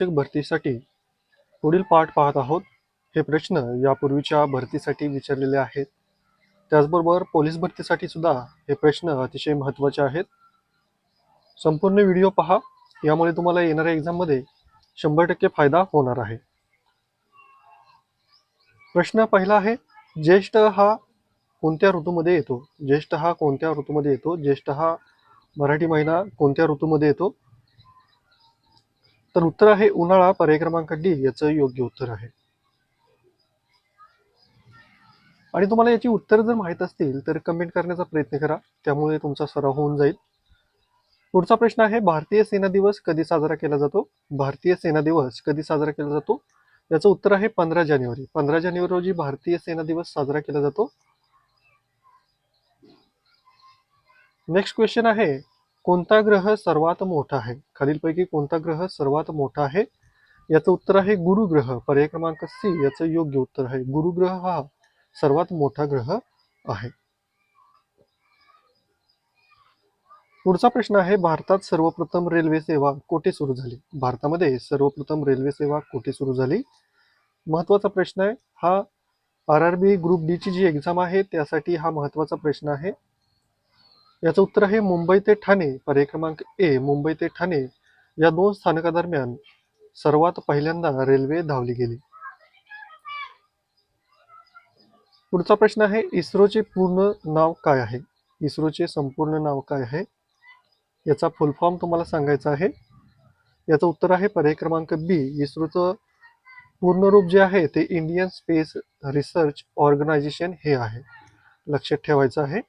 शिक्षक भरतीसाठी पुढील पाठ पाहत आहोत. हे प्रश्न यापूर्वीच्या भरतीसाठी विचारलेले आहेत. त्याचबरोबर पोलीस भरतीसाठी सुद्धा हे प्रश्न अतिशय महत्त्वाचे आहेत. संपूर्ण व्हिडिओ पहा. यामुळे तुम्हाला येणाऱ्या एक्झाममध्ये शंभर टक्के फायदा होणार आहे. प्रश्न पहिला आहे ज्येष्ठ हा कोणत्या ऋतूमध्ये येतो? ज्येष्ठ हा कोणत्या ऋतूमध्ये येतो? ज्येष्ठ हा मराठी महिना कोणत्या ऋतूमध्ये येतो? तर उत्तर आहे उन्हाळा पर्याय क्रमांक डी याचं योग्य उत्तर आहे. आणि तुम्हाला याची उत्तर जर माहीत असतील तर कमेंट करण्याचा प्रयत्न करा. त्यामुळे तुमचा सराव होऊन जाईल. पुढचा प्रश्न आहे भारतीय सेना दिवस कधी साजरा केला जातो? भारतीय सेना दिवस कधी साजरा केला जातो? याचं उत्तर आहे पंधरा जानेवारी. पंधरा जानेवारी रोजी भारतीय सेना दिवस साजरा केला जातो. नेक्स्ट क्वेश्चन आहे कोणता ग्रह सर्वात मोठा आहे? खालीलपैकी कोणता ग्रह सर्वात मोठा आहे? याचं उत्तर आहे गुरुग्रह. पर्याय क्रमांक सी याचं योग्य उत्तर आहे. गुरुग्रह हा सर्वात मोठा ग्रह आहे. पुढचा प्रश्न आहे भारतात सर्वप्रथम रेल्वे सेवा कोठे सुरू झाली? भारतामध्ये सर्वप्रथम रेल्वे सेवा कोठे सुरू झाली? महत्त्वाचा प्रश्न आहे हा R R B group D ची जी एक्झाम आहे त्यासाठी हा महत्त्वाचा प्रश्न आहे. याचं उत्तर आहे मुंबई ते ठाणे पर्याय क्रमांक ए मुंबई ते ठाणे. या दोन स्थानकादरम्यान सर्वात पहिल्यांदा रेल्वे धावली गेली. पुढचा प्रश्न आहे इस्रोचे पूर्ण नाव काय आहे? इस्रोचे संपूर्ण नाव काय आहे? याचा फुल फॉर्म तुम्हाला सांगायचा आहे. याचं उत्तर आहे पर्याय क्रमांक बी इस्रोचं पूर्ण रूप जे आहे ते इंडियन स्पेस रिसर्च ऑर्गनायझेशन हे आहे. लक्षात ठेवायचं आहे.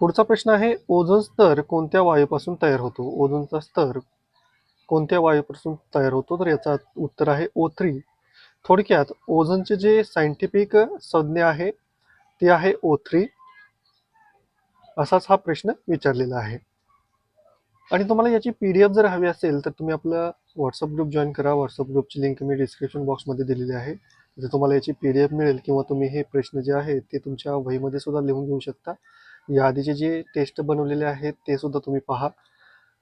पुढचा प्रश्न आहे ओझोन स्तर कोणत्या वायूपासून तयार होतो? ओझोनचा स्तर कोणत्या वायूपासून तयार होतो? तर याचा उत्तर आहे ओ थ्री थोडक्यात ओझोनचे जे सायंटिफिक संज्ञा आहे ते आहे ओ थ्री असाच हा प्रश्न विचारलेला आहे. आणि तुम्हाला याची पी डी एफ जर हवी असेल तर तुम्ही आपला व्हॉट्सअप ग्रुप जॉईन करा. व्हॉट्सअप ग्रुपची लिंक मी डिस्क्रिप्शन बॉक्समध्ये दिलेली आहे. तिथे तुम्हाला याची पी डी एफ मिळेल किंवा तुम्ही हे प्रश्न जे आहेत ते तुमच्या वहीमध्ये सुद्धा लिहून घेऊ शकता. या आधीचे जे टेस्ट बनवलेले आहेत ते सुद्धा तुम्ही पहा.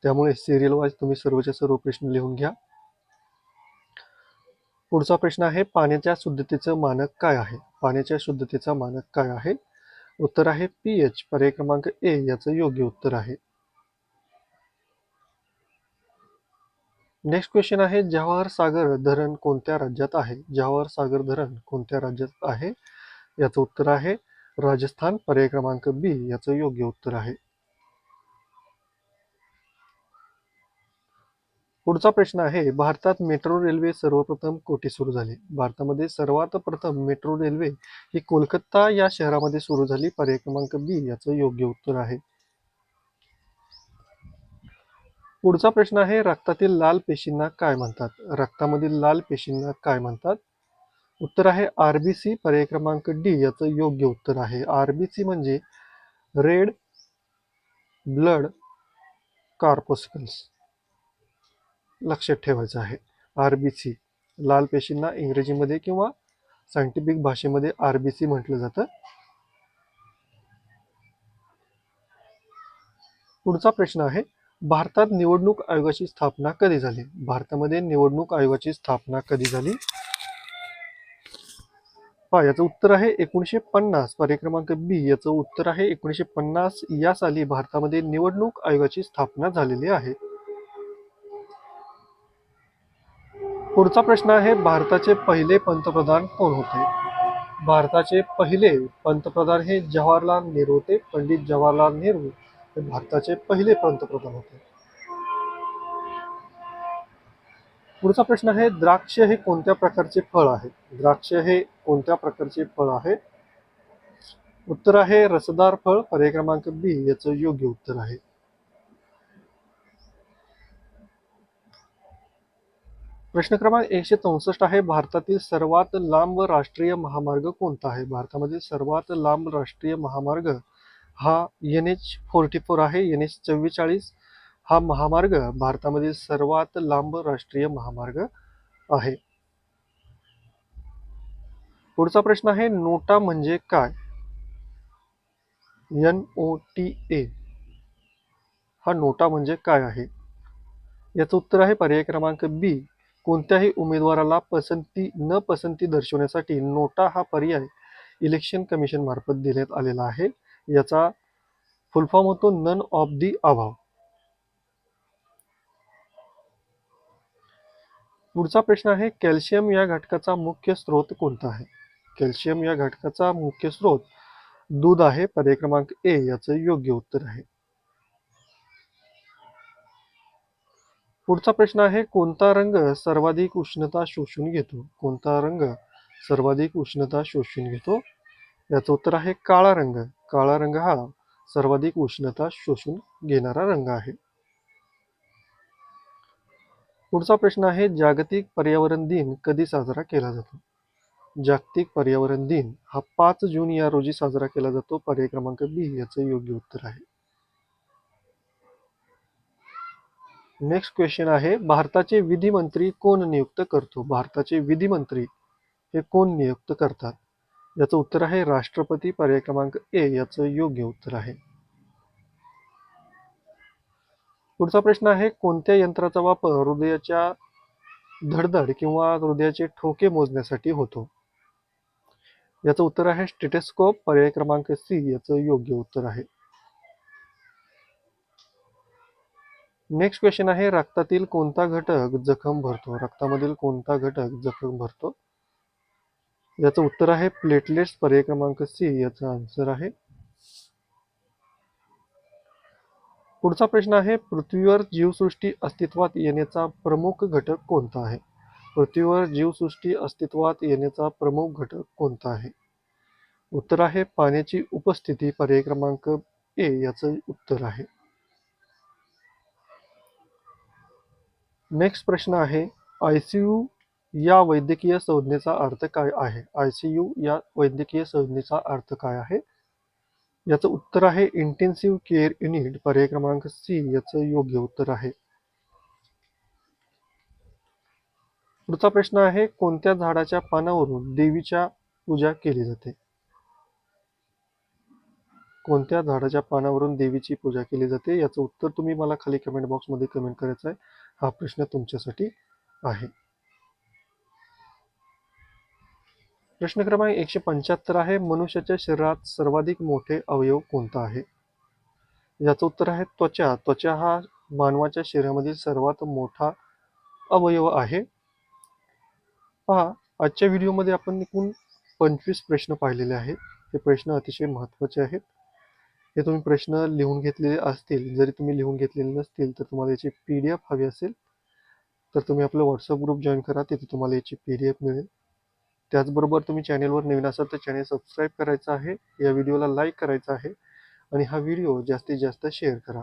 त्यामुळे सिरियल वाईज तुम्ही सर्वच्या सर्व प्रश्न लिहून घ्या. पुढचा प्रश्न आहे पाण्याच्या शुद्धतेचं मानक काय आहे? पाण्याच्या शुद्धतेचा मानक काय आहे? उत्तर आहे पी एच पर्याय क्रमांक ए याचं योग्य उत्तर आहे. नेक्स्ट क्वेश्चन आहे जवाहर सागर धरण कोणत्या राज्यात आहे? जवाहर सागर धरण कोणत्या राज्यात आहे? याचं उत्तर आहे राजस्थान पर्याय क्रमांक बी याचं योग्य उत्तर आहे. पुढचा प्रश्न आहे भारतात मेट्रो रेल्वे सर्वप्रथम कोठे सुरू झाली? भारतामध्ये सर्वात प्रथम मेट्रो रेल्वे ही कोलकाता या शहरामध्ये सुरू झाली. पर्याय क्रमांक बी याचं योग्य उत्तर आहे. पुढचा प्रश्न आहे रक्तातील लाल पेशींना काय म्हणतात? रक्तामधील लाल पेशींना काय म्हणतात? उत्तर आहे आरबीसी पर्याय क्रमांक डी याचं योग्य उत्तर आहे. आरबीसी म्हणजे रेड ब्लड कार्पोस्कल्स. लक्षात ठेवायचं आहे. आरबीसी लाल पेशींना इंग्रजीमध्ये किंवा सायंटिफिक भाषेमध्ये आरबीसी म्हटलं जातं. पुढचा प्रश्न आहे भारतात निवडणूक आयोगाची स्थापना कधी झाली? भारतामध्ये निवडणूक आयोगाची स्थापना कधी झाली? पहा याचं उत्तर आहे एकोणीसशे पन्नास. पर्याय क्रमांक बी याचं उत्तर आहे एकोणीसशे पन्नास. या साली भारतामध्ये निवडणूक आयोगाची स्थापना झालेली आहे. पुढचा प्रश्न आहे भारताचे पहिले पंतप्रधान कोण होते? भारताचे पहिले पंतप्रधान हे जवाहरलाल नेहरू होते पंडित जवाहरलाल नेहरू हे भारताचे पहिले पंतप्रधान होते. पुढचा प्रश्न आहे द्राक्ष हे कोणत्या प्रकारचे फळ आहे? द्राक्ष हे कोणत्या प्रकारचे फळ आहे? उत्तर आहे रसदार फळ पर्याय क्रमांक बी याचं योग्य उत्तर आहे. प्रश्न क्रमांक एकशे चौसष्ट आहे भारतातील सर्वात लांब राष्ट्रीय महामार्ग कोणता आहे? भारतामधील सर्वात लांब राष्ट्रीय महामार्ग हा एन एच फोर्टी फोर आहे एन एच चव्वेचाळीस हा महामार्ग भारतामधील सर्वात लांब राष्ट्रीय महामार्ग आहे. पुढचा प्रश्न आहे नोटा म्हणजे काय? एन ओ टी ए हा नोटा म्हणजे काय आहे? याचं उत्तर आहे पर्याय क्रमांक बी कोणत्याही उमेदवाराला पसंती न पसंती दर्शवण्यासाठी नोटा हा पर्याय इलेक्शन कमिशन मार्फत देण्यात आलेला आहे. याचा फुलफॉर्म होतो नन ऑफ दी अभाव पुढचा प्रश्न आहे कॅल्शियम या घटकाचा मुख्य स्रोत कोणता आहे? कॅल्शियम या घटकाचा मुख्य स्रोत दूध आहे पर्याय क्रमांक ए याचं योग्य उत्तर आहे. पुढचा प्रश्न आहे कोणता रंग सर्वाधिक उष्णता शोषून घेतो? कोणता रंग सर्वाधिक उष्णता शोषून घेतो? याचं उत्तर आहे काळा रंग. काळा रंग हा सर्वाधिक उष्णता शोषून घेणारा रंग आहे. पुढचा प्रश्न आहे जागतिक पर्यावरण दिन कधी साजरा केला जातो? जागतिक पर्यावरण दिन हा पाच जून या रोजी साजरा केला जातो. पर्याय क्रमांक बी याचं योग्य उत्तर आहे. नेक्स्ट क्वेश्चन आहे भारताचे विधिमंत्री कोण नियुक्त करतो? भारताचे विधिमंत्री हे कोण नियुक्त करतात? याचं उत्तर आहे राष्ट्रपती पर्याय क्रमांक ए याचं योग्य उत्तर आहे. पुढचा प्रश्न आहे कोणत्या यंत्राचा वापर हृदयाच्या धडधड किंवा हृदयाचे ठोके मोजण्यासाठी होतो? याचं उत्तर आहे स्टेटेस्कोप पर्याय क्रमांक सी याचं योग्य उत्तर आहे. नेक्स्ट क्वेश्चन आहे रक्तातील कोणता घटक जखम भरतो? रक्तामधील कोणता घटक जखम भरतो? याचं उत्तर आहे प्लेटलेट्स पर्याय क्रमांक सी याचा आन्सर आहे. पुढचा प्रश्न आहे पृथ्वीवर जीवसृष्टी अस्तित्वात येण्याचा प्रमुख घटक कोणता आहे? पृथ्वीवर जीवसृष्टी अस्तित्वात येण्याचा प्रमुख घटक कोणता आहे? उत्तर आहे पाण्याची उपस्थिती पर्याय क्रमांक ए याचं उत्तर आहे. नेक्स्ट प्रश्न आहे आयसीयू या वैद्यकीय संज्ञेचा अर्थ काय आहे? आयसीयू या वैद्यकीय संज्ञेचा अर्थ काय आहे? याचं उत्तर आहे इंटेन्सिव्ह केअर युनिट पर्याय क्रमांक सी याचं योग्य उत्तर आहे. पुढचा प्रश्न आहे कोणत्या झाडाच्या पानावरून देवीच्या पूजा केली जाते? कोणत्या झाडाच्या पानावरून देवीची पूजा केली जाते? याचं उत्तर तुम्ही मला खाली कमेंट बॉक्समध्ये कमेंट करायचं आहे. हा प्रश्न तुमच्यासाठी आहे. प्रश्न क्रमांक एकशे पंच्याहत्तर आहे मनुष्याच्या शरीरात सर्वाधिक मोठे अवयव कोणता आहे? याचं उत्तर आहे त्वचा. त्वचा हा मानवाच्या शरीरामधील सर्वात मोठा अवयव आहे. पहा. आजच्या व्हिडिओमध्ये आपण एकूण पंचवीस प्रश्न पाहिलेले आहेत. हे प्रश्न अतिशय महत्त्वाचे आहेत. हे तुम्ही प्रश्न लिहून घेतलेले असतील. जरी तुम्ही लिहून घेतलेले नसतील तर तुम्हाला याची पी डी एफ हवी असेल तर तुम्ही आपलं व्हॉट्सअप ग्रुप जॉईन करा. तिथे तुम्हाला याची पी डी एफ मिळेल. त्याचबरोबर तुम्ही चॅनेलवर नवीन असाल तर चॅनेल सबस्क्राईब करायचं आहे. या व्हिडिओला लाईक करायचं आहे. आणि हा व्हिडिओ जास्तीत जास्त शेअर करा.